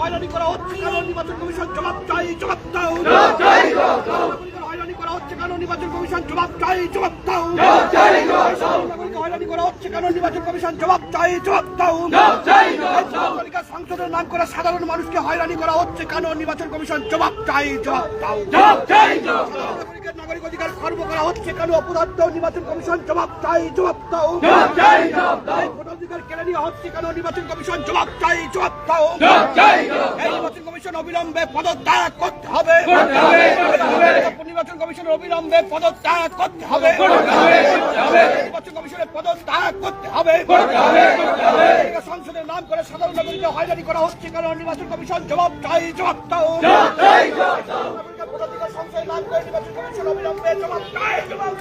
হয়রানি করা হচ্ছে কারণ নির্বাচন কমিশন জবাব চাই, জবাব দাও হয়রানি করা হচ্ছে কারণ নির্বাচন কমিশন জবাব চাই। জবাব হয়রানি করা হচ্ছে কারণ নির্বাচন কমিশন জবাব চাই, জবাব দাও সংসদের করে সাধারণ মানুষকে হয়রানি করা হচ্ছে কেন নির্বাচন কমিশন জবাব চাই। জবাব দাও জবাব চাই, জবাব দাও। নাগরিকের নাগরিক অধিকার খর্ব করা হচ্ছে কেন অপরাধ নির্বাচন কমিশন? জবাব চাই জবাব দাও। জবাব চাই, জবাব দাও। এই ভোটাধিকার কেড়ে নেওয়া হচ্ছে কেন নির্বাচন কমিশন? জবাব চাই জবাব দাও। জবাব চাই, নির্বাচন কমিশন অবিলম্বে পদত্যাগ করতে হবে। নির্বাচন কমিশনের অবিলম্বে পদত্যাগ করতে হবে। নির্বাচন কমিশনের পদত্যাগ করতে হবে। সংসদের নাম করে সাধারণ নাগরিককে হয়রানি করা হচ্ছে কেন নির্বাচন কমিশন? জবাব চাই জবাব দাও। জবাব চাই, জবাব দাও। ভোটাধিকার সংশয় লাভ করে নির্বাচন কমিশন অবিলম্বে। জবাব জবাব